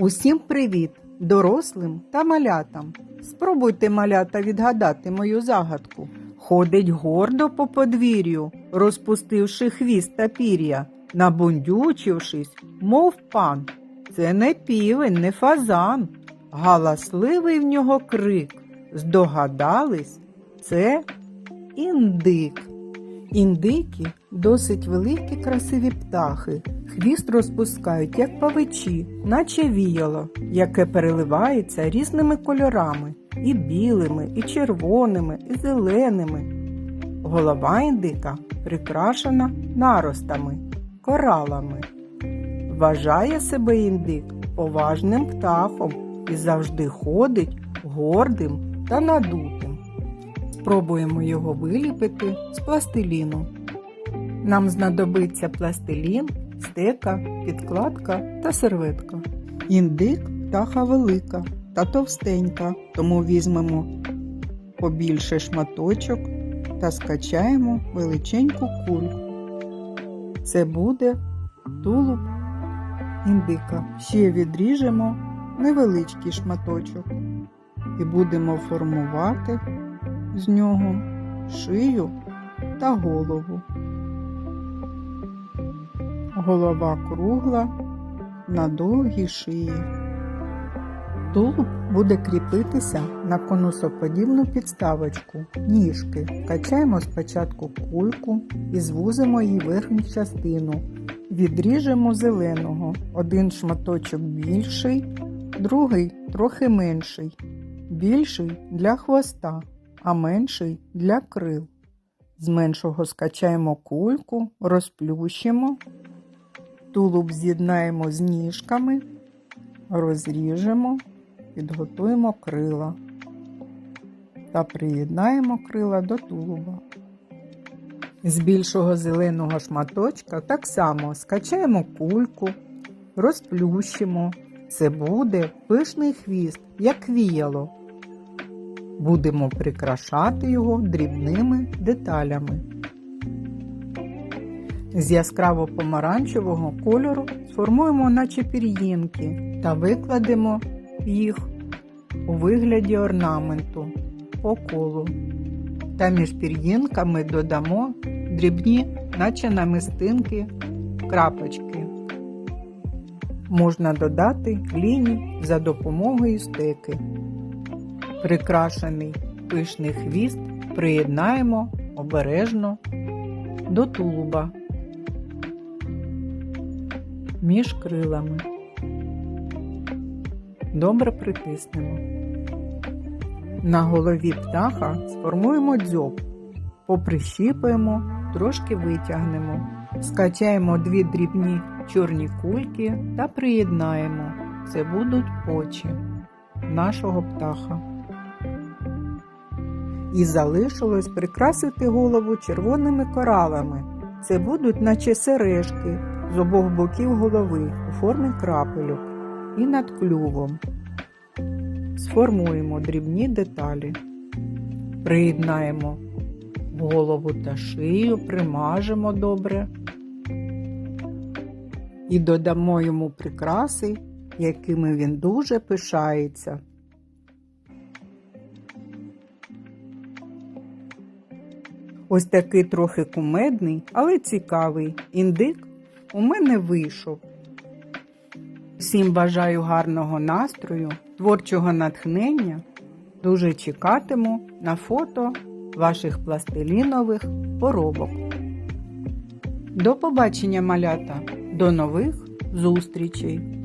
Усім привіт, дорослим та малятам. Спробуйте малята відгадати мою загадку. Ходить гордо по подвір'ю, розпустивши хвіст та пір'я, набундючившись, мов пан. Це не півень, не фазан. Галасливий в нього крик. Здогадались, це індик. Індики досить великі красиві птахи. Хвіст розпускають, як павичі, наче віяло, яке переливається різними кольорами і білими, і червоними, і зеленими. Голова індика прикрашена наростами, коралами. Вважає себе індик поважним птахом і завжди ходить гордим та надутим. Спробуємо його виліпити з пластиліну. Нам знадобиться пластилін, стека, підкладка та серветка. Індик птаха велика та товстенька, тому візьмемо побільше шматочок та скачаємо величеньку кульку. Це буде тулуб індика. Ще відріжемо невеличкий шматочок і будемо формувати з нього шию та голову. Голова кругла на довгій шиї. Тулуб буде кріпитися на конусоподібну підставочку ніжки. Качаємо спочатку кульку і звузимо її верхню частину. Відріжемо зеленого, один шматочок більший, другий трохи менший. Більший для хвоста, а менший для крил. З меншого скачаємо кульку, розплющимо, тулуб з'єднаємо з ніжками, розріжемо, підготуємо крила та приєднаємо крила до тулуба. З більшого зеленого шматочка так само скачаємо кульку, розплющимо. Це буде пишний хвіст, як віяло. Будемо прикрашати його дрібними деталями. З яскраво помаранчевого кольору сформуємо наче пір'їнки та викладемо їх у вигляді орнаменту по колу. Та між пір'їнками додамо дрібні, наче намистинки, крапочки. Можна додати лінії за допомогою стеки. Прикрашений пишний хвіст приєднаємо обережно до тулуба між крилами. Добре притиснемо. На голові птаха сформуємо дзьоб, поприщіпаємо, трошки витягнемо. Скачаємо дві дрібні чорні кульки та приєднаємо. Це будуть очі нашого птаха. І залишилось прикрасити голову червоними коралами. Це будуть наче сережки з обох боків голови у формі крапельок і над клювом. Сформуємо дрібні деталі. Приєднаємо голову та шию, примажемо добре і додамо йому прикраси, якими він дуже пишається. Ось такий трохи кумедний, але цікавий індик у мене вийшов. Всім бажаю гарного настрою, творчого натхнення. Дуже чекатиму на фото ваших пластилінових поробок. До побачення, малята! До нових зустрічей!